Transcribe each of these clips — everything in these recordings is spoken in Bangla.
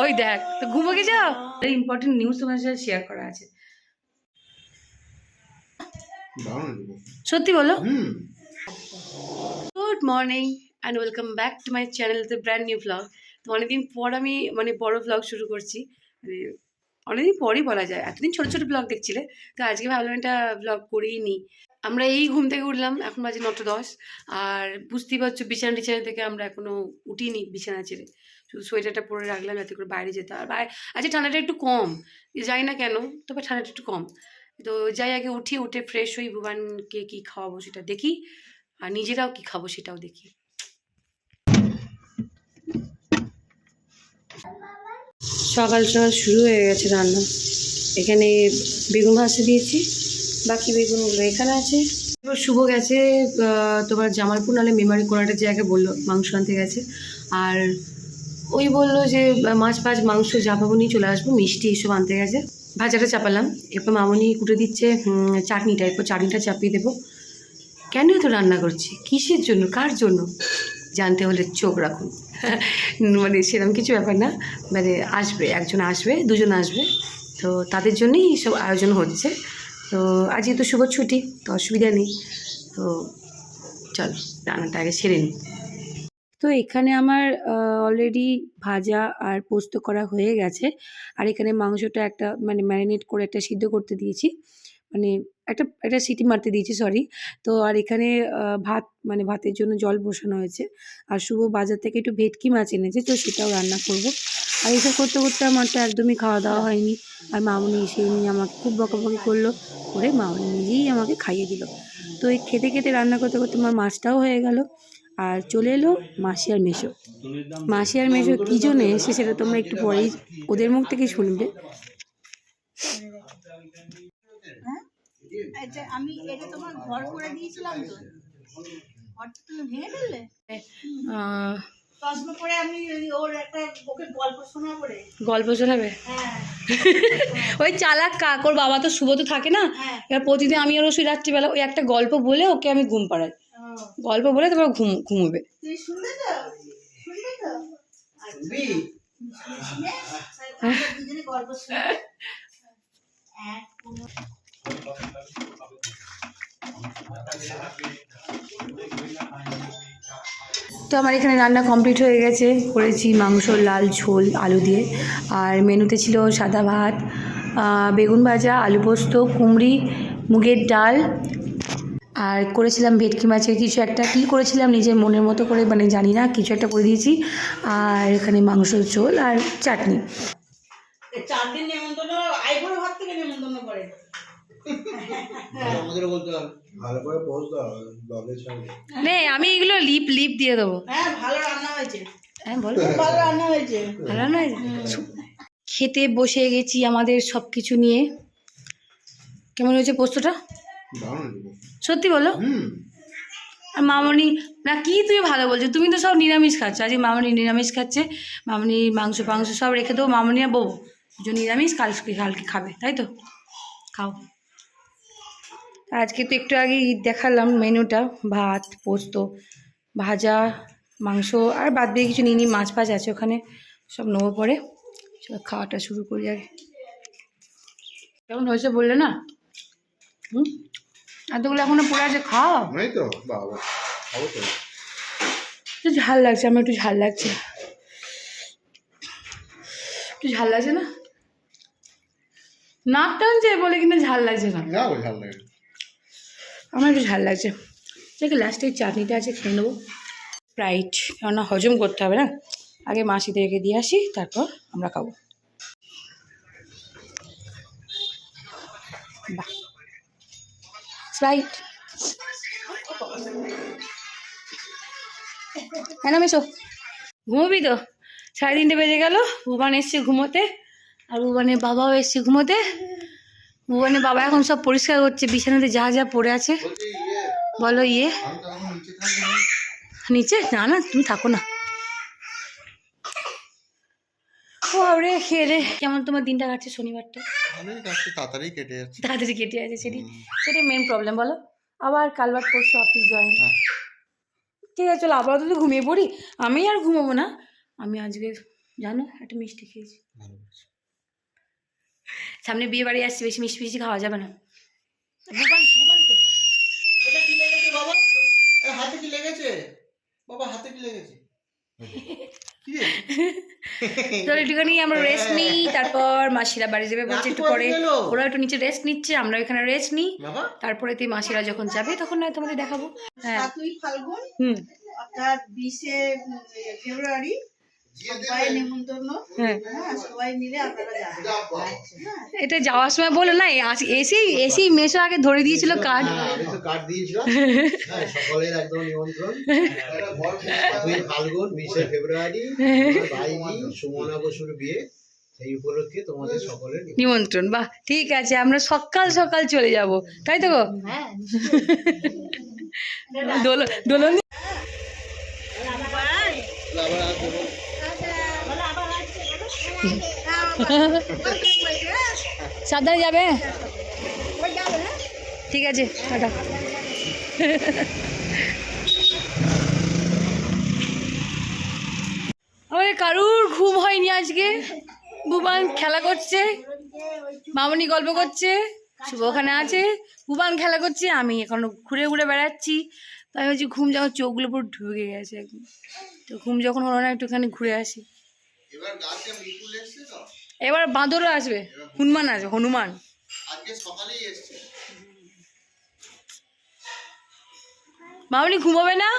ওই দেখ তো ঘুমো গেছ ইম্পর্টেন্ট নিউজ তোমার সাথে শেয়ার করা আছে। সত্যি বলো? Good morning and welcome back to my channel the brand new blog তো অনেকদিন পর আমি মানে বড় ব্লগ শুরু করছি। মানে অনেকদিন পরই বলা যায়। এতদিন ছোট ছোট ব্লগ দেখছিলে তো আজকে ভাবলাম এটা ব্লগ করেই নিই আমরা এই ঘুম থেকে উঠলাম এখন বাজে নটা দশ আর বুঝতেই পারছ বিছানা টিছানা থেকে আমরা এখনও উঠিনি বিছানা ছেড়ে। শুধু সোয়েটারটা পরে রাখলাম যাতে করে বাইরে যেতে আর আজকে ঠান্ডাটা একটু কম, যাই না কেন, তবে ঠান্ডাটা একটু কম। তো যাই আগে উঠি উঠে ফ্রেশ হই ভুবানকে কী খাওয়াবো সেটা দেখি, আর নিজেরাও কি খাব সেটাও দেখি। সকাল সকাল শুরু হয়ে গেছে রান্না। এখানে বেগুন ভাজতে দিয়েছি, বাকি বেগুনগুলো এখানে আছে। এবার শুভ গেছে তোমার জামালপুর নাহলে মেমারি কোনো একটা জায়গায় বলল, মাংস আনতে গেছে। আর ওই বলল যে মাছ ফাছ মাংস যা পাবো নিয়ে চলে আসব, মিষ্টি এইসব আনতে গেছে। ভাজাটা চাপালাম, এরপর মামনি কুটে দিচ্ছে চাটনিটা এরপর চাটনিটা চাপিয়ে দেবো। কেন এত রান্না করছি? কিসের জন্য? কার জন্য? জানতে হলে চোখ রাখুন। মানে সেরকম কিছু ব্যাপার না। মানে আসবে, একজন আসবে, দুজন আসবে। তো তাদের জন্যই সব আয়োজন হচ্ছে। তো আজকে তো শুভ ছুটি, তো অসুবিধা নেই। তো চলো, রান্নাটা আগে সেরে নিই তো এখানে আমার অলরেডি ভাজা আর পোস্ত করা হয়ে গেছে। আর এখানে মাংসটা একটা মানে ম্যারিনেট করে একটা সিদ্ধ করতে দিয়েছি। মানে একটা একটা সিটি মারতে দিয়েছি সরি তো আর এখানে ভাত মানে ভাতের জন্য জল বসানো হয়েছে। আর শুভ বাজার থেকে একটু ভেটকি মাছ এনেছে, তো সেটাও রান্না করব। আর এসব করতে করতে আমার তো একদমই খাওয়া দাওয়া হয়নি। আর মামনি এসে নিয়ে আমাকে খুব বকাবকি করল। করে মামনি নিজেই আমাকে খাইয়ে দিল। তো এই খেতে খেতে রান্না করতে করতে আমার মাছটাও হয়ে গেল। আর চলে এলো মাসি আর মেশো। মাসি আর মেশো কী জন্য এসে সেটা তোমরা একটু পরেই ওদের মুখ থেকে শুনবে। আচ্ছা আমি এটা তোমার ঘর করে দিয়েছিলাম তো ঘরটা তুমি ভেঙে ফেললে? আহ, চশমা পরে আমি ওই- ওর একটা ওকে গল্প শোনা পড়ে গল্প শোনাবে? হ্যাঁ। ওই চালাক কাক ওর বাবা তো শুভ তো থাকে না? হ্যাঁ। এবার প্রতিদিন আমি আর ওই রাত্রিবেলা ওই একটা গল্প বলে ওকে আমি ঘুম পাড়াই। গল্প বলে তারপর ঘুম ঘুমোবে। তুমি শুনবে তো? শুনবে তো? আচ্ছা। তো আমার এখানে রান্না কমপ্লিট হয়ে গেছে। করেছি মাংস লাল ঝোল আলু দিয়ে। আর মেনুতে ছিল সাদা ভাত বেগুন ভাজা আলু পোস্ত কুমড়ি মুগের ডাল আর করেছিলাম ভেটকি মাছের কিছু একটা। কী করেছিলাম? নিজের মনের মতো করে মানে জানি না কিছু একটা করে দিয়েছি। আর এখানে মাংসর ঝোল আর চাটনি। চার দিন নেমন্তন্ন আইবুড়ো থেকে নেমন্তন্ন করে। নে আমি এগুলো লিপ লিপ দিয়ে দেবো। হ্যাঁ ভালো রান্না হয়েছে। হ্যাঁ বল। ভালো রান্না হয়েছে। ভালো নয় খেতে বসে গেছি আমাদের সব কিছু নিয়ে। কেমন হয়েছে পোস্তটা? দারুণ। সত্যি বলো? আর মামনি না কি তুমি ভালো বলছো? তুমি তো সব নিরামিষ খাচ্ছ। আজকে মামনি নিরামিষ খাচ্ছে। মামনি মাংস ফাংস সব রেখে দেবো। মামনি আর বউ দুজন নিরামিষ কালকে কালকে খাবে তাই তো? খাও। আজকে তো একটু আগে দেখালাম মেনুটা। ভাত পোস্ত ভাজা মাংস আর বাদ দিয়ে কিছু নিয়ে মাছ ফাছ আছে ওখানে। সব নেব পরে। চলো খাওয়াটা শুরু করি আগে। কেমন হয়েছে বললে না? হুম? এতগুলো এখনও পড়ে আছে খাও। নাই তো বাবা খাব তো। একটু ঝাল লাগছে আমার একটু ঝাল লাগছে। একটু ঝাল লাগছে না? নাক টানছে বলে কিনা ঝাল লাগছে না। না ওই লাগে আমার একটু ঝাল লাগছে। দেখে লাস্টে চাটনিটা আছে খেয়ে নেব। স্প্রাইট কেননা হজম করতে হবে না। আগে মাসিদেরকে দিয়ে আসি তারপর আমরা খাব। বাহ। স্প্রাইট হ্যাঁ মেশো। ঘুমোবি তো? সাড়ে তিনটে বেজে গেল, ভুবান এসছে ঘুমোতে, আর ভুবানের বাবাও এসছে ঘুমোতে। ভুবানের বাবা এখন সব পরিষ্কার করছে, বিছানাতে যা যা পড়ে আছে। বলো ইয়ে। নিচে? না না, তুমি থাকো না। ও রে খেয়ে রে কেমন তোমার দিনটা কাটছে শনিবারটা? ভালোই কাটছে তাড়াতাড়ি কেটে যাচ্ছে। তাড়াতাড়ি কেটে আছে সেটি সেটাই মেন প্রবলেম বলো। আবার কালবার পরশু অফিস জয়েন হ্যাঁ। ঠিক আছে চলো আপাতত ঘুমিয়ে পড়ি। আমি আর ঘুমাবো না। আমি আজকে জানো একটা মিষ্টি খেয়েছি। সামনে বিয়ে বাড়ি আসছে বেশি মিষ্টি মিষ্টি খাওয়া যাবে না। হাতে কি লেগেছে? বাবা হাতে কি লেগেছে? তো একটুখানি আমরা রেস্ট নিই তারপর মাসিরা বাড়ি যাবে বলছে একটু পরে। ওরা একটু নিচে রেস্ট নিচ্ছে আমরা এখানে রেস্ট নিই। তারপরে তুই মাসিরা যখন যাবে তখন নয় তোমাদের দেখাবো। হ্যাঁ। তুই ফাল্গুন হুম। অর্থাৎ বিশে ফেব্রুয়ারি। হ্যাঁ। হ্যাঁ সবাই মিলে আপনারা যাবেন। হ্যাঁ এটা যাওয়ার সময় বলো না এসেই এসেই মেশো আগে ধরে দিয়েছিল কার্ড হ্যাঁ, কার্ড সকলের একদম নিমন্ত্রণ। দুই ফাল্গুন বিশে ফেব্রুয়ারি সুমনা বসুর বিয়ে সেই উপলক্ষে তোমাদের সকলের নিমন্ত্রণ। নিমন্ত্রণ। বাহ ঠিক আছে আমরা সকাল সকাল চলে যাব। তাই তো গো? হ্যাঁ দোলন সাবধানে যাবে? ঠিক আছে, টাটা। আমাদের কারুর ঘুম হয়নি আজকে। বুবান খেলা করছে, মামনি গল্প করছে, শুভ ওখানে আছে। বুবান খেলা করছে, আমি এখন ঘুরে ঘুরে বেড়াচ্ছি। তাই হচ্ছে ঘুম যখন চোখগুলো পুরো ঢুকে গেছে একদম। তো ঘুম যখন হলো না, একটুখানি ঘুরে আসি। এবার গাছে এসছে তো? এবার বাঁদরও আসবে। হনুমান আসবে হনুমান। আজকে সকালেই এসছে। মামনি ঘুমাবে না?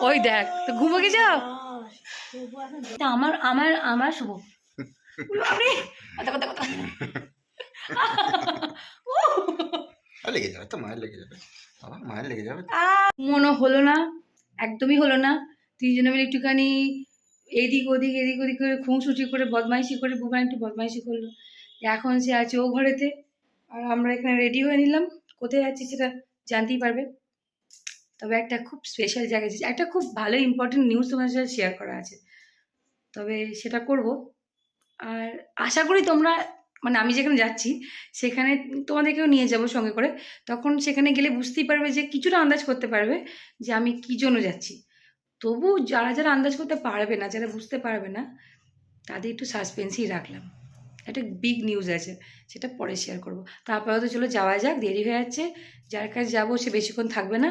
ওই দেখ তো ঘুমো যাও আমার আমার আমার শুভ। কথা কথা কথা। আর লেগে যাবে তো মায়ের লেগে যাবে। বাবা মায়ের লেগে যাবে মনে হলো না একদমই হলো না। তিনজনে মিলে একটুখানি এদিক ওদিক এদিক ওদিক করে খুঁসুটি করে, বদমাইশি করে বুবান একটু বদমাইশি করল। এখন সে আছে ও ঘরেতে। আর আমরা এখানে রেডি হয়ে নিলাম। কোথায় যাচ্ছি সেটা জানতেই পারবে। তবে একটা খুব স্পেশাল জায়গায় যাচ্ছি। একটা খুব ভালো ইম্পর্টেন্ট নিউজ তোমার সাথে শেয়ার করা আছে। তবে সেটা করব। আর আশা করি তোমরা মানে আমি যেখানে যাচ্ছি, সেখানে তোমাদেরকেও নিয়ে যাব সঙ্গে করে। তখন সেখানে গেলে বুঝতেই পারবে যে কিছুটা আন্দাজ করতে পারবে যে আমি কী জন্য যাচ্ছি। তবু যারা যারা আন্দাজ করতে পারবে না, যারা বুঝতে পারবে না, তাদের একটু সাসপেন্সই রাখলাম। একটা বিগ নিউজ আছে, সেটা পরে শেয়ার করব। তারপরে তো চলো যাওয়া যাক, দেরি হয়ে যাচ্ছে। যার কাছে যাব, সে বেশিক্ষণ থাকবে না।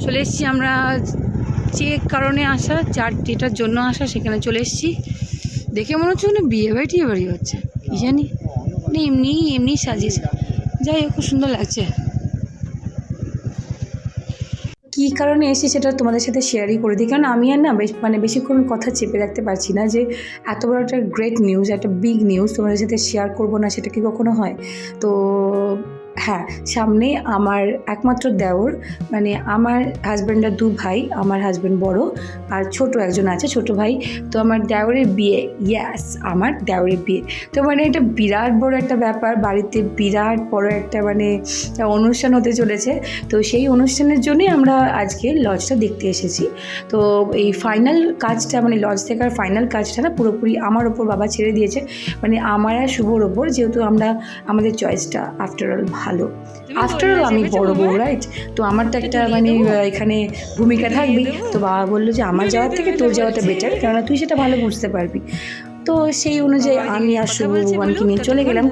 চলে এসেছি আমরা, যে কারণে আসা, যার যেটার জন্য আসা, সেখানে চলে এসেছি। দেখে মনে হচ্ছে না বিয়ে বাড়ি, টিয়ে বাড়ি হচ্ছে। কি জানি? না এমনি এমনি সাজিয়েছে। যাই হোক, খুব সুন্দর লাগছে। কী কারণে এসে সেটা তোমাদের সাথে শেয়ারই করে দিই। কারণ আমি আর না বেশ মানে বেশিক্ষণ কথা চেপে রাখতে পারছি না যে এত বড় একটা গ্রেট নিউজ একটা বিগ নিউজ তোমাদের সাথে শেয়ার করব না সেটা কি কখনো হয়? তো হ্যাঁ সামনে আমার একমাত্র দেওর মানে আমার হাজব্যান্ডের দু ভাই, আমার হাজব্যান্ড বড় আর ছোট একজন আছে, ছোট ভাই। তো আমার দেওরের বিয়ে ইয়াস আমার দেওরের বিয়ে। তো মানে এটা বিরাট বড় একটা ব্যাপার, বাড়িতে বিরাট বড় একটা মানে অনুষ্ঠান হতে চলেছে। তো সেই অনুষ্ঠানের জন্যই আমরা আজকে লজটা দেখতে এসেছি। তো এই ফাইনাল কাজটা মানে লজ দেখার ফাইনাল কাজটা না, পুরোপুরি আমার ওপর বাবা ছেড়ে দিয়েছে। মানে আমার আর শুভর ওপর, যেহেতু আমরা, আমাদের চয়েসটা আফটার অল ভালো। আফটার অল আমি বড় বউ রাইট তো আমার তো একটা মানে এখানে ভূমিকা থাকবে তো বাবা বলল যে আমার যাওয়ার থেকে তোর যাওয়াটা বেটার কেননা তুই সেটা ভালো বুঝতে পারবি। তো সেই অনুযায়ী আমি আর শুভ ভগবানকে নিয়ে চলে গেলাম।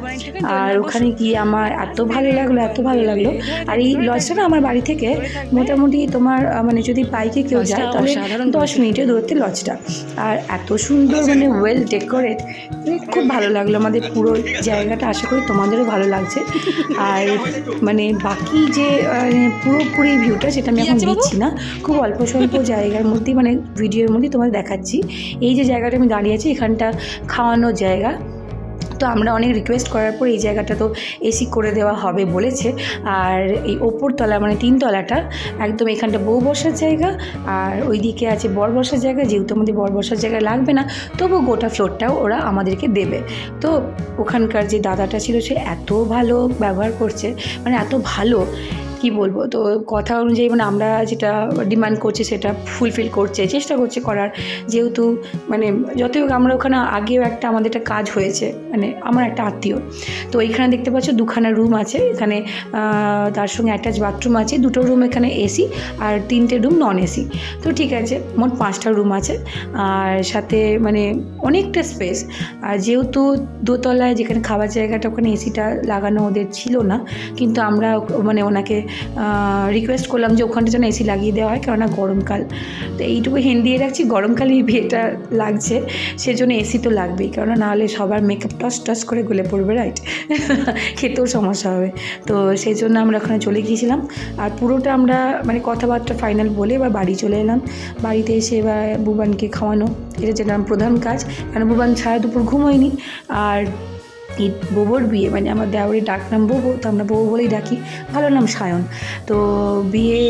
আর ওখানে গিয়ে আমার এত ভালো লাগল এত ভালো লাগল। আর এই লজটা না আমার বাড়ি থেকে মোটামুটি তোমার মানে যদি বাইকে কেউ যায় তাহলে দশ মিনিটের দূরত্বে লজটা। আর এত সুন্দর মানে ওয়েল ডেকোরেট খুব ভালো লাগল আমাদের পুরো জায়গাটা আশা করি তোমাদেরও ভালো লাগছে। আর মানে বাকি যে পুরোপুরি ভিউটা সেটা আমি এখন দিচ্ছি না। খুব অল্প স্বল্প জায়গার মধ্যেই মানে ভিডিওর মধ্যেই তোমাদের দেখাচ্ছি। এই যে জায়গাটা আমি দাঁড়িয়ে আছি এখানটা খাওয়ানোর জায়গা। তো আমরা অনেক রিকোয়েস্ট করার পর এই জায়গাটা তো এসি করে দেওয়া হবে বলেছে। আর এই ওপর তলা মানে তিন তলাটা একদম এখানটা বউ বসার জায়গা, আর ওইদিকে আছে বর বসার জায়গা। যেহেতু আমাদের বর বসার জায়গা লাগবে না তবু গোটা ফ্লোরটাও ওরা আমাদেরকে দেবে। তো ওখানকার যে দাদাটা ছিল সে এত ভালো ব্যবহার করছে মানে এত ভালো কি বলব? তো কথা অনুযায়ী মানে আমরা যেটা ডিমান্ড করছি সেটা ফুলফিল করছে, চেষ্টা করছে করার। যেহেতু মানে যতই হোক আমরা ওখানে আগেও একটা আমাদের একটা কাজ হয়েছে মানে আমার একটা আত্মীয়। তো এইখানে দেখতে পাচ্ছ দুখানা রুম আছে, এখানে তার সঙ্গে অ্যাটাচ বাথরুম আছে, দুটো রুম এখানে এসি আর তিনটে রুম নন এসি তো ঠিক আছে, মোট পাঁচটা রুম আছে, আর সাথে মানে অনেকটা স্পেস আর যেহেতু দোতলায় যেখানে খাবার জায়গাটা ওখানে এসিটা লাগানো ওদের ছিল না, কিন্তু আমরা মানে ওনাকে রিকোয়েস্ট করলাম যে ওখানটা যেন এসি লাগিয়ে দেওয়া হয়, কেননা গরমকাল। তো এইটুকু হেন দিয়ে রাখছি, গরমকালে এই বিয়েটা লাগছে, সেজন্য এসি তো লাগবেই, কেননা নাহলে সবার মেকআপ টস টস করে গলে পড়বে রাইট খেতেও সমস্যা হবে। তো সেই জন্য আমরা ওখানে চলে গিয়েছিলাম, আর পুরোটা আমরা মানে কথাবার্তা ফাইনাল বলে এবার বাড়ি চলে এলাম। বাড়িতে এসে এবার বুবানকে খাওয়ানো, এটা যেটা প্রধান কাজ কারণ বুবান ছাড়া দুপুর ঘুমোয়নি আর এই বোবোর বিয়ে মানে আমার দেওয়ারের ডাক নাম বোবো তো আমরা বোবো বলেই ডাকি। ভালো নাম সায়ন। তো বিয়ে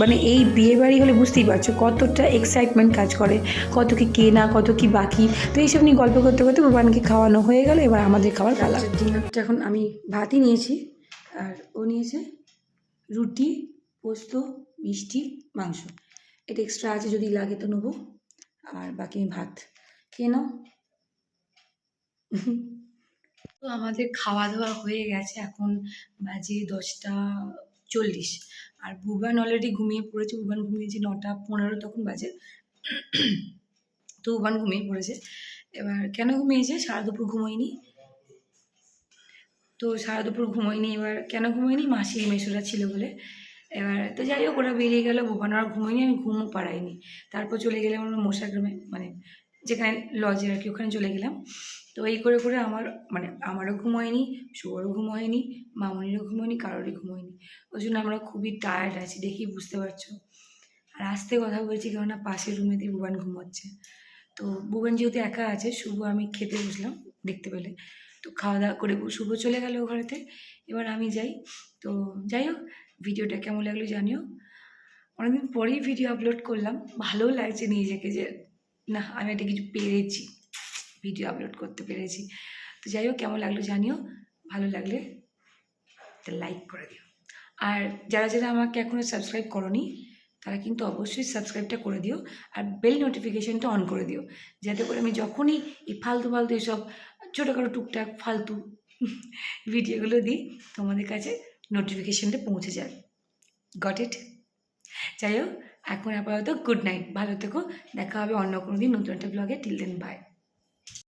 মানে এই বিয়ে বাড়ি হলে বুঝতেই পারছ কতটা এক্সাইটমেন্ট কাজ করে, কত কি কেনা, কত কি বাকি। তো এইসব নিয়ে গল্প করতে করতে ভগবানকে খাওয়ানো হয়ে গেল, এবার আমাদের খাবার পালা। ডিনারটা এখন আমি ভাতই নিয়েছি, আর ও নিয়েছে রুটি, পোস্ত, মিষ্টি, মাংস। এটা এক্সট্রা আছে যদি লাগে তো নেব। আর বাকি আমি ভাত খেয়ে নাও। তো আমাদের খাওয়া দাওয়া হয়ে গেছে এখন বাজে দশটা চল্লিশ। আর ভুবান অলরেডি ঘুমিয়ে পড়েছে বুবান ঘুমিয়েছে নটা পনেরো তখন বাজে। তো বুবান ঘুমিয়ে পড়েছে। এবার কেন ঘুমিয়েছে? সারা দুপুর ঘুমোয়নি। তো সারা দুপুর ঘুমোয়নি, এবার কেন ঘুমোয়নি? মাসি মেসোরা ছিল বলে। এবার তো যাই হোক, ওরা বেরিয়ে গেলো, ভুবান আর ঘুমোয়নি, আমি ঘুমও পাড়াইনি। তারপর চলে গেলাম আমরা মশাগ্রামে মানে যেখানে লজে আর কি, ওখানে চলে গেলাম। তো এই করে করে আমার মানে আমারও ঘুম হয়নি শুভরও ঘুম হয়নি মামনিরও ঘুম হয়নি কারোরই ঘুম হয়নি ওই জন্য আমরা খুবই টায়ার্ড আছি দেখি বুঝতে পারছ। আর আস্তে কথা বলছি কেননা পাশের রুমেতে বুবান ঘুমোচ্ছে। তো বুবান যেহেতু একা আছে, শুভ আমি খেতে বসলাম দেখতে পেলে। তো খাওয়া দাওয়া করে শুভ চলে গেল ঘরেতে। এবার আমি যাই। তো যাই হোক, ভিডিওটা কেমন লাগল জানিও। অনেকদিন পরেই ভিডিও আপলোড করলাম। ভালোও লাগছে নিজেকে যে, না, আমি একটা কিছু পেরেছি। ভিডিও আপলোড করতে পেরেছি। তো যাই হোক, কেমন লাগল জানিও। ভালো লাগলে লাইক করে দিও। আর যারা যারা আমাকে এখনও সাবস্ক্রাইব করনি, তারা কিন্তু অবশ্যই সাবস্ক্রাইবটা করে দিও আর বেল নোটিফিকেশানটা অন করে দিও। যাতে করে আমি যখনই এই ফালতু ফালতু এসব ছোটোখাটো টুকটাক ফালতু ভিডিওগুলো দিই, তোমাদের কাছে নোটিফিকেশানটা পৌঁছে যায়। গট ইট যাই হোক, এখন আপাতত গুড নাইট ভালো থেকো। দেখা হবে অন্য কোনো দিন নতুন একটা ব্লগে টিল দেন বাই